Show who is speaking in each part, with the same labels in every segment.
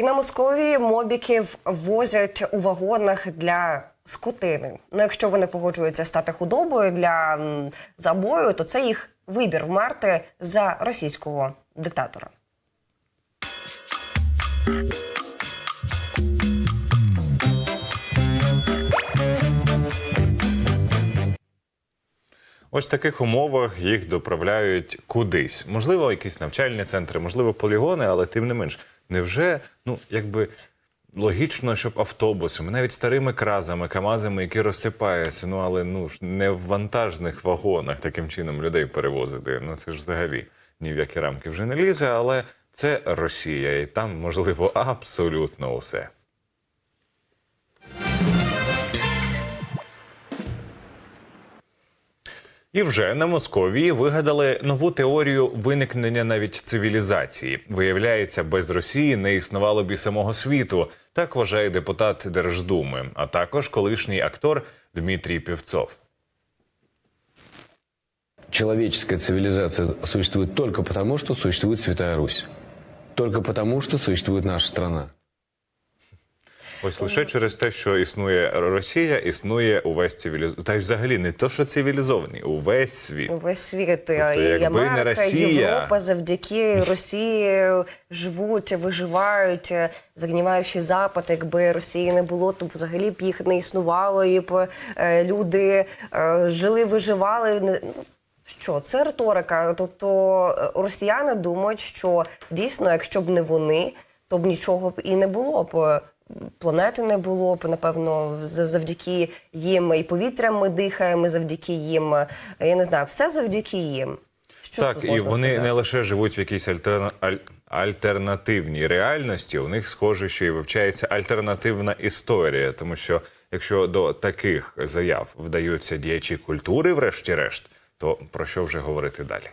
Speaker 1: І на Московії мобіків возять у вагонах для скотини. Ну, якщо вони погоджуються стати худобою для забою, то це їх вибір вмерти за російського диктатора.
Speaker 2: Ось в таких умовах їх доправляють кудись. Можливо, якісь навчальні центри, можливо, полігони, але тим не менш, невже ну якби логічно, щоб автобусами, навіть старими кразами, камазами, які розсипаються, ну але ну ж не в вантажних вагонах таким чином людей перевозити. Ну це ж взагалі ні в які рамки вже не лізе, але це Росія, і там можливо абсолютно усе. І вже на Московії вигадали нову теорію виникнення навіть цивілізації. Виявляється, без Росії не існувало б і самого світу. Так вважає депутат Держдуми, а також колишній актор Дмитрій Півцов.
Speaker 3: Человеческая цивилизация существует только потому, что существует Святая Русь. Только потому, что существует наша страна.
Speaker 2: Ось лише через те, що існує Росія, існує увесь цивілізований. Та й взагалі не то, що цивілізований, увесь світ.
Speaker 1: Весь світ
Speaker 2: Тобто,
Speaker 1: і Америка,
Speaker 2: Росія-
Speaker 1: Європа завдяки Росії живуть, виживають, загніваючи запад. Якби Росії не було, то взагалі б їх не існувало, і б е, люди е, жили, виживали. Що це риторика? Тобто е, росіяни думають, що дійсно, якщо б не вони, то б нічого б і не було б. Планети не було б, напевно, за- завдяки їм і повітрям ми дихаємо, завдяки їм. е, Я не знаю, все завдяки їм. Що
Speaker 2: так, і вони
Speaker 1: сказати?
Speaker 2: не лише живуть в якійсь альтерна... аль- альтернативній реальності, у них схоже, що і вивчається альтернативна історія. Тому що якщо до таких заяв вдаються діячі культури, врешті-решт, то про що вже говорити далі?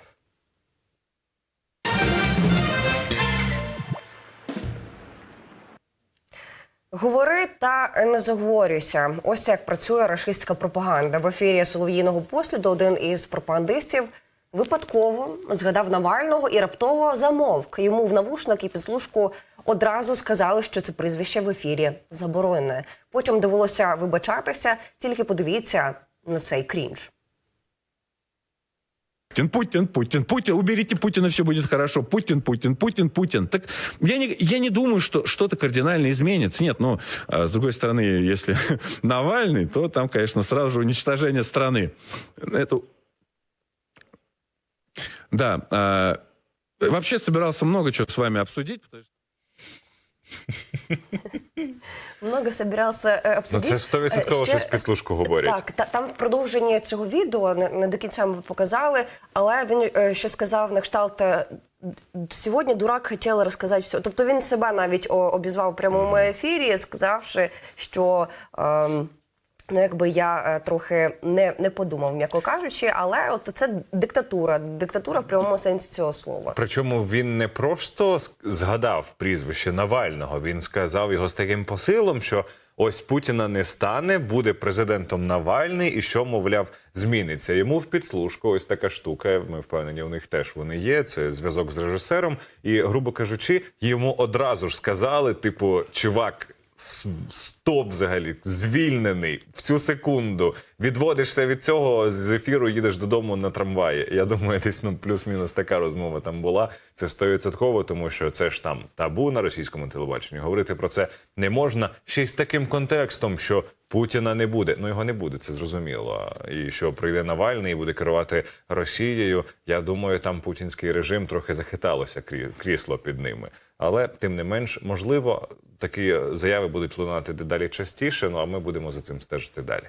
Speaker 1: Говори та не заговорюйся. Ось як працює рашистська пропаганда. В ефірі Солов'їного посліду один із пропагандистів випадково згадав Навального і раптово замовк. Йому в навушник і підслужку одразу сказали, що це прізвище в ефірі заборонене. Потім довелося вибачатися. Тільки подивіться на цей крінж.
Speaker 4: Путин, Путин, Путин, Путин, уберите Путина, все будет хорошо. Путин, Путин, Путин, Путин. Так я не, я не думаю, что что-то кардинально изменится. Нет, ну, а, с другой стороны, если Навальный, то там, конечно, сразу же уничтожение страны. Это... Да, а, вообще собирался много чего с вами обсудить, потому что
Speaker 1: Много собирався обсудити.
Speaker 2: Ну це стовідсотково
Speaker 1: Е, ще-
Speaker 2: щось підслужку говорять.
Speaker 1: Так, та, там в продовженні цього відео не, не до кінця ми показали, але він е, що сказав на кшталт. е, Сьогодні дурак хотів розказати все. Тобто він себе навіть обізвав в прямому ефірі, сказавши, що ем, ну, якби я е, трохи не, не подумав, м'яко кажучи, але от це диктатура, диктатура в прямому сенсі цього слова.
Speaker 2: Причому він не просто згадав прізвище Навального, він сказав його з таким посилом, що ось Путіна не стане, буде президентом Навальний, і що, мовляв, зміниться. Йому в підслужку ось така штука. Ми впевнені, у них теж вони є. Це зв'язок з режисером. І, грубо кажучи, йому одразу ж сказали: типу, чувак. Стоп, взагалі, звільнений в цю секунду. Відводишся від цього з ефіру, їдеш додому на трамваї. Я думаю, десь ну плюс-мінус така розмова там була. Це стовідсотково, тому що це ж там табу на російському телебаченні. Говорити про це не можна ще й з таким контекстом, що Путіна не буде. Ну його не буде, це зрозуміло. І що прийде Навальний і буде керувати Росією. Я думаю, там путінський режим трохи захиталося крі- крісло під ними. Але тим не менш, можливо, такі заяви будуть лунати дедалі частіше. Ну а ми будемо за цим стежити далі.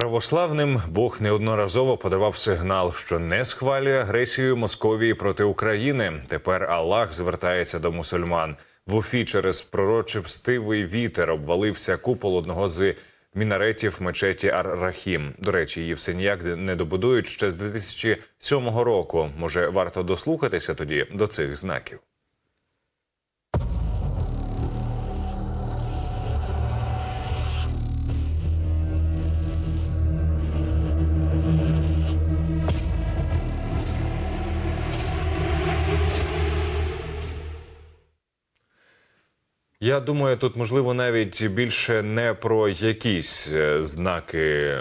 Speaker 2: Православним Бог неодноразово подавав сигнал, що не схвалює агресію Московії проти України. Тепер Аллах звертається до мусульман. В Уфі через пророчивстивий вітер обвалився купол одного з мінаретів мечеті Ар-Рахім. До речі, її все ніяк не добудують ще з 2007 року. Може, варто дослухатися тоді до цих знаків. Я думаю, тут можливо навіть більше не про якісь е, знаки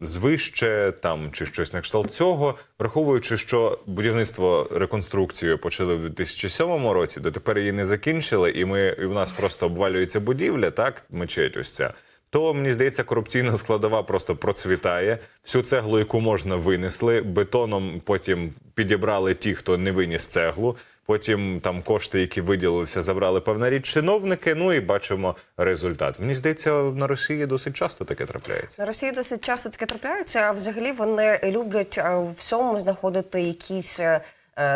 Speaker 2: звище там чи щось на кшталт цього, враховуючи, що будівництво реконструкцію почали в 2007 році, дотепер її не закінчили, і ми і в нас просто обвалюється будівля, так мечеть ось ця. То мені здається, корупційна складова просто процвітає. Всю цеглу, яку можна, винесли. Бетоном потім підібрали ті, хто не виніс цеглу. Потім там кошти, які виділилися, забрали певна річ чиновники. Ну і бачимо результат. Мені здається, на Росії досить часто таке трапляється.
Speaker 1: На Росії досить часто таке трапляється, а взагалі вони люблять е, в всьому знаходити якісь е,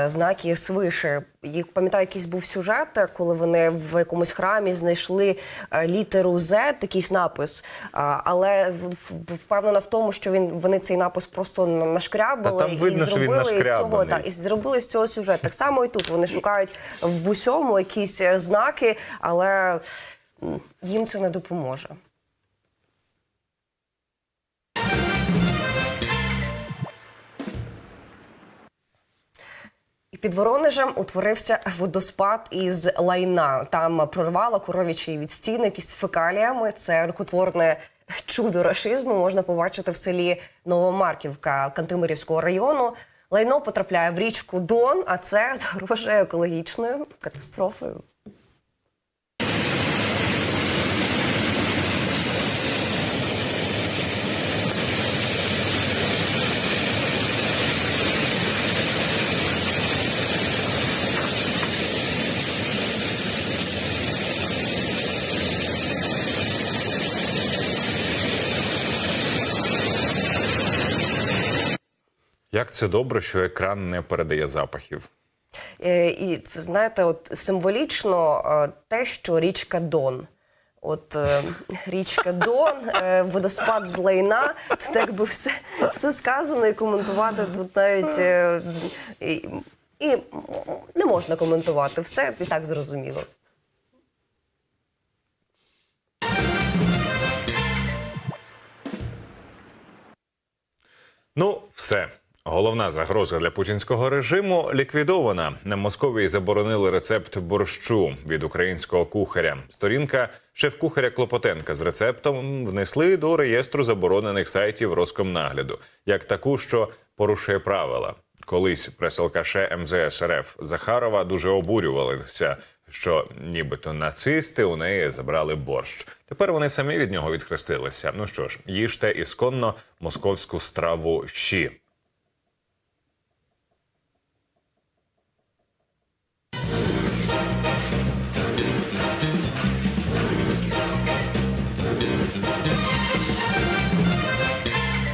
Speaker 1: знаки свише. Я пам'ятаю, якийсь був сюжет, е, коли вони в якомусь храмі знайшли е, літеру Z, якийсь напис. Але в- в- впевнена в тому, що він вони цей напис просто на- нашкрябали
Speaker 2: Та там видно,
Speaker 1: і
Speaker 2: що він
Speaker 1: зробили із цього та, і зробили з цього сюжет. Так само і тут вони шукають в усьому якісь е, знаки, але їм це не допоможе. Під Воронежем утворився водоспад із лайна. Там прорвало коров'ячий відстійник із фекаліями. Це рукотворне чудо рашизму можна побачити в селі Новомарківка Кантемирівського району. Лайно потрапляє в річку Дон, а це загрожує екологічною катастрофою.
Speaker 2: Як це добре, що екран не передає запахів.
Speaker 1: Е, І знаєте, от символічно е, те, що річка Дон. От е, річка Дон, водоспад з лайна. Тут якби все, все сказано і коментувати тут навіть і, і не можна коментувати. Все і так зрозуміло.
Speaker 2: Ну, все. Головна загроза для путінського режиму ліквідована. На Московії заборонили рецепт борщу від українського кухаря. Сторінка шеф-кухаря Клопотенка з рецептом внесли до реєстру заборонених сайтів Роскомнагляду, як таку, що порушує правила. Колись прес-алкаше МЗС РФ Захарова дуже обурювалися, що нібито нацисти у неї забрали борщ. Тепер вони самі від нього відхрестилися. Ну що ж, їжте ісконно московську страву щі.